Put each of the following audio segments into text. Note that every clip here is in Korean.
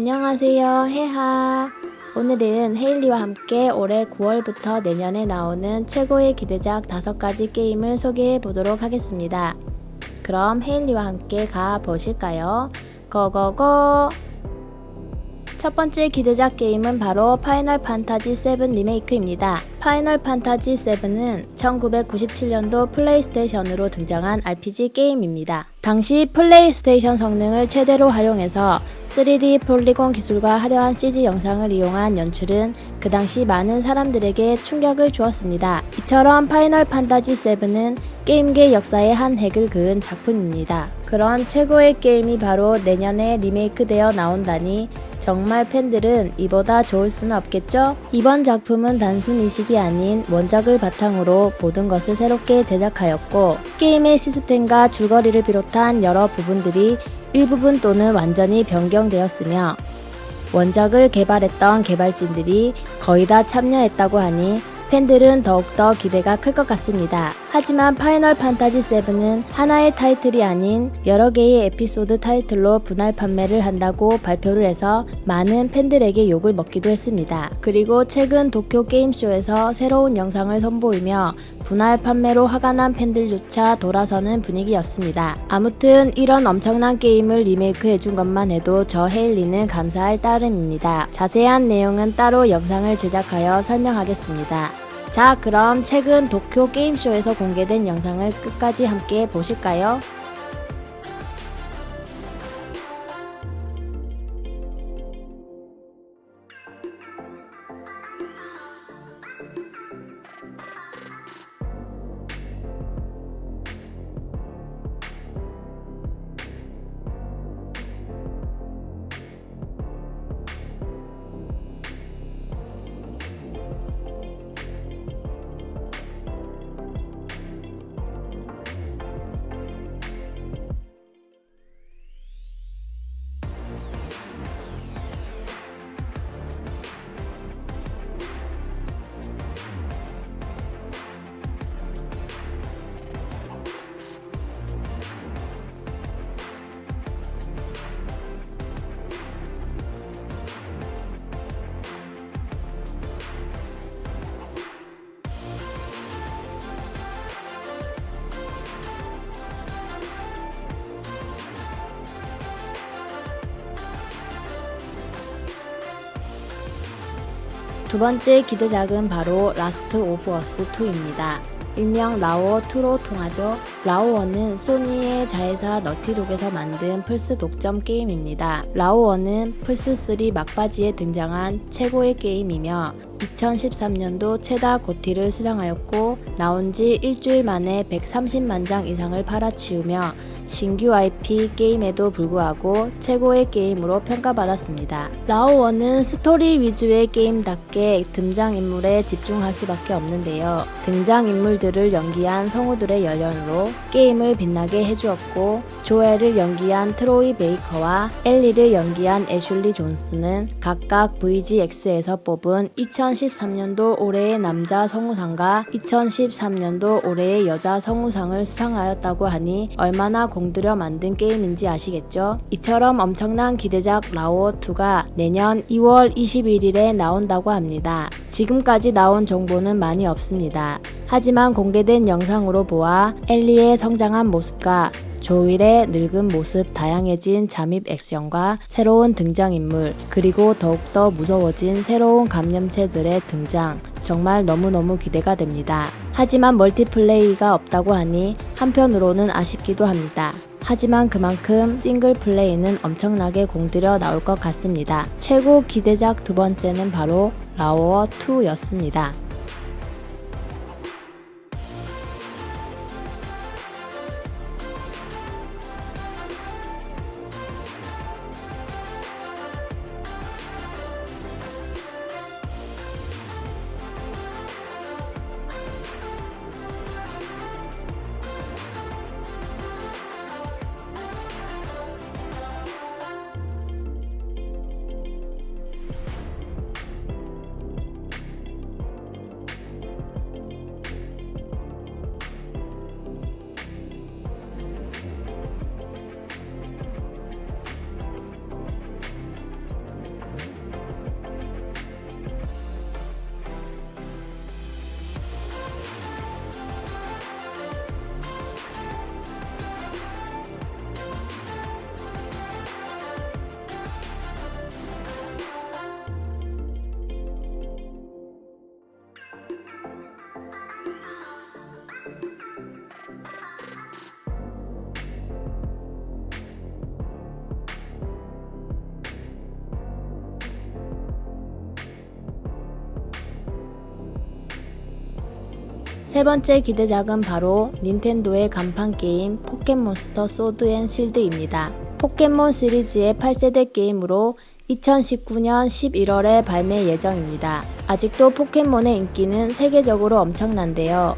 안녕하세요, 해하. 오늘은 헤일리와 함께 올해 9월부터 내년에 나오는 최고의 기대작 5가지 게임을 소개해 보도록 하겠습니다. 그럼 헤일리와 함께 가 보실까요? 고고고! 첫 번째 기대작 게임은 바로 파이널 판타지 7 리메이크입니다. 파이널 판타지 7은 1997년도 플레이스테이션으로 등장한 RPG 게임입니다. 당시 플레이스테이션 성능을 최대로 활용해서 3D 폴리곤 기술과 화려한 CG 영상을 이용한 연출은 그 당시 많은 사람들에게 충격을 주었습니다. 이처럼 파이널 판타지 7은 게임계 역사의 한 획을 그은 작품입니다. 그런 최고의 게임이 바로 내년에 리메이크되어 나온다니 정말 팬들은 이보다 좋을 수는 없겠죠? 이번 작품은 단순 이식이 아닌 원작을 바탕으로 모든 것을 새롭게 제작하였고 게임의 시스템과 줄거리를 비롯한 여러 부분들이 일부분 또는 완전히 변경되었으며 원작을 개발했던 개발진들이 거의 다 참여했다고 하니 팬들은 더욱더 기대가 클 것 같습니다. 하지만 파이널 판타지 7은 하나의 타이틀이 아닌 여러 개의 에피소드 타이틀로 분할 판매를 한다고 발표를 해서 많은 팬들에게 욕을 먹기도 했습니다. 그리고 최근 도쿄 게임쇼에서 새로운 영상을 선보이며 분할 판매로 화가 난 팬들조차 돌아서는 분위기였습니다. 아무튼 이런 엄청난 게임을 리메이크 해준 것만 해도 저 헤일리는 감사할 따름입니다. 자세한 내용은 따로 영상을 제작하여 설명하겠습니다. 자, 그럼 최근 도쿄 게임쇼에서 공개된 영상을 끝까지 함께 보실까요? 두 번째 기대작은 바로 라스트 오브 어스 2입니다. 일명 라오어 2로 통하죠. 라오어는 소니의 자회사 너티독에서 만든 플스 독점 게임입니다. 라오어는 플스3 막바지에 등장한 최고의 게임이며 2013년도 최다 고티를 수상하였고 나온 지 일주일 만에 130만 장 이상을 팔아치우며 신규 IP 게임에도 불구하고 최고의 게임으로 평가받았습니다. 라오원은 스토리 위주의 게임답게 등장인물에 집중할 수밖에 없는데요. 등장인물들을 연기한 성우들의 열연으로 게임을 빛나게 해주었고 조엘을 연기한 트로이 베이커와 엘리를 연기한 애슐리 존스는 각각 VGX에서 뽑은 2013년도 올해의 남자 성우상과 2013년도 올해의 여자 성우상을 수상하였다고 하니 얼마나 공들여 만든 게임인지 아시겠죠? 이처럼 엄청난 기대작 라오어2가 내년 2월 21일에 나온다고 합니다. 지금까지 나온 정보는 많이 없습니다. 하지만 공개된 영상으로 보아 엘리의 성장한 모습과 조일의 늙은 모습 다양해진 잠입 액션과 새로운 등장인물 그리고 더욱더 무서워진 새로운 감염체들의 등장 정말 너무너무 기대가 됩니다. 하지만 멀티플레이가 없다고 하니 한편으로는 아쉽기도 합니다. 하지만 그만큼 싱글 플레이는 엄청나게 공들여 나올 것 같습니다. 최고 기대작 두 번째는 바로 라오어 2였습니다. 세 번째 기대작은 바로 닌텐도의 간판 게임 포켓몬스터 소드 앤 실드입니다. 포켓몬 시리즈의 8세대 게임으로 2019년 11월에 발매 예정입니다. 아직도 포켓몬의 인기는 세계적으로 엄청난데요.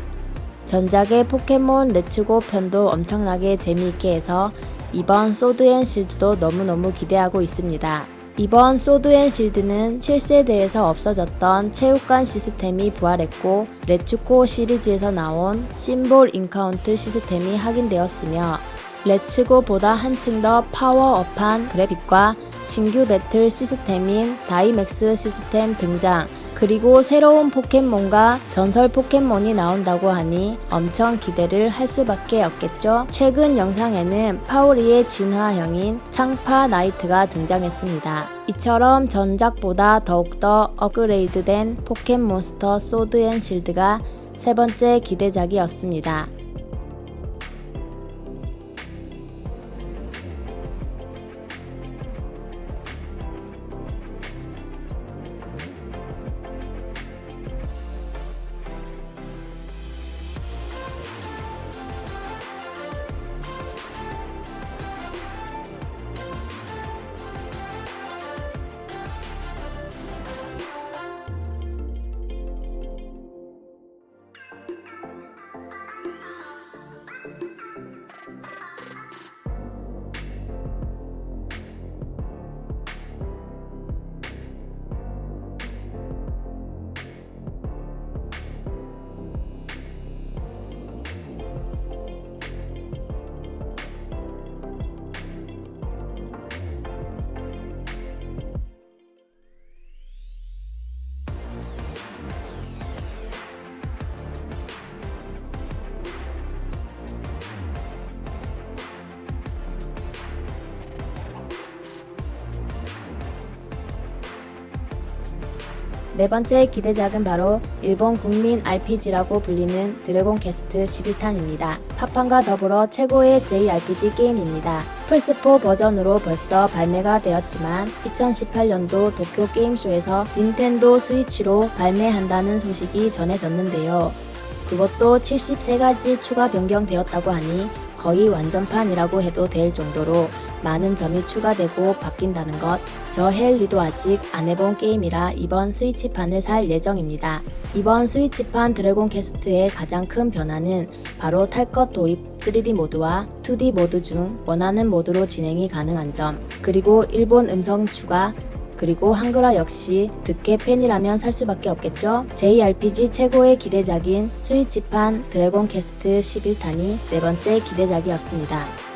전작의 포켓몬 레츠고 편도 엄청나게 재미있게 해서 이번 소드 앤 실드도 너무너무 기대하고 있습니다. 이번 소드 앤 실드는 7세대에서 없어졌던 체육관 시스템이 부활했고 레츠고 시리즈에서 나온 심볼 인카운트 시스템이 확인되었으며 레츠고보다 한층 더 파워업한 그래픽과 신규 배틀 시스템인 다이맥스 시스템 등장 그리고 새로운 포켓몬과 전설 포켓몬이 나온다고 하니 엄청 기대를 할 수밖에 없겠죠. 최근 영상에는 파오리의 진화형인 창파 나이트가 등장했습니다. 이처럼 전작보다 더욱더 업그레이드된 포켓몬스터 소드 앤 실드가 세 번째 기대작이었습니다. 네 번째 기대작은 바로 일본 국민 RPG라고 불리는 드래곤 퀘스트 11탄입니다. 팝판과 더불어 최고의 JRPG 게임입니다. 플스4 버전으로 벌써 발매가 되었지만 2018년도 도쿄 게임쇼에서 닌텐도 스위치로 발매한다는 소식이 전해졌는데요. 그것도 73가지 추가 변경되었다고 하니 거의 완전판이라고 해도 될 정도로 많은 점이 추가되고 바뀐다는 것. 저 헬리도 아직 안 해본 게임이라 이번 스위치판을 살 예정입니다. 이번 스위치판 드래곤 캐스트의 가장 큰 변화는 바로 탈 것 도입 3D 모드와 2D 모드 중 원하는 모드로 진행이 가능한 점, 그리고 일본 음성 추가, 그리고 한글화 역시 듣게 팬이라면 살 수밖에 없겠죠. JRPG 최고의 기대작인 스위치판 드래곤 캐스트 11탄이 네 번째 기대작이었습니다.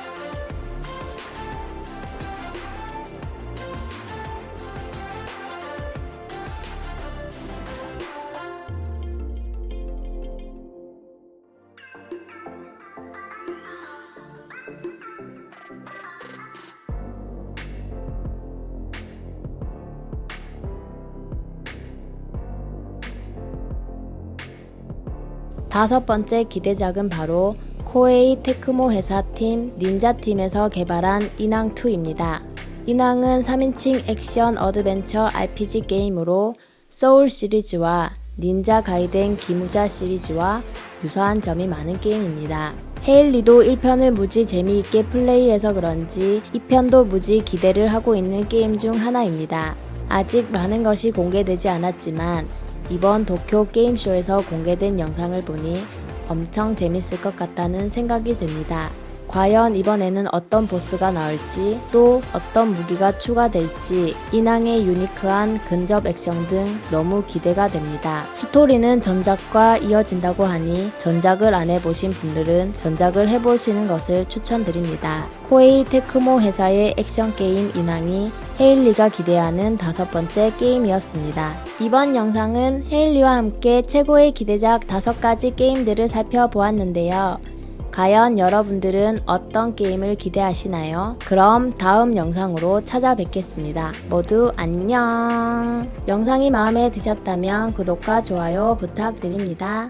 다섯 번째 기대작은 바로 코에이 테크모 회사 팀 닌자팀에서 개발한 인왕2입니다. 인왕은 3인칭 액션 어드벤처 RPG 게임으로 소울 시리즈와 닌자 가이덴 기무자 시리즈와 유사한 점이 많은 게임입니다. 헤일리도 1편을 무지 재미있게 플레이해서 그런지 2편도 무지 기대를 하고 있는 게임 중 하나입니다. 아직 많은 것이 공개되지 않았지만 이번 도쿄 게임쇼에서 공개된 영상을 보니 엄청 재밌을 것 같다는 생각이 듭니다. 과연 이번에는 어떤 보스가 나올지 또 어떤 무기가 추가될지 인왕의 유니크한 근접 액션 등 너무 기대가 됩니다. 스토리는 전작과 이어진다고 하니 전작을 안 해보신 분들은 전작을 해보시는 것을 추천드립니다. 코에이 테크모 회사의 액션 게임 인왕이 헤일리가 기대하는 다섯 번째 게임이었습니다. 이번 영상은 헤일리와 함께 최고의 기대작 다섯 가지 게임들을 살펴보았는데요. 과연 여러분들은 어떤 게임을 기대하시나요? 그럼 다음 영상으로 찾아뵙겠습니다. 모두 안녕! 영상이 마음에 드셨다면 구독과 좋아요 부탁드립니다.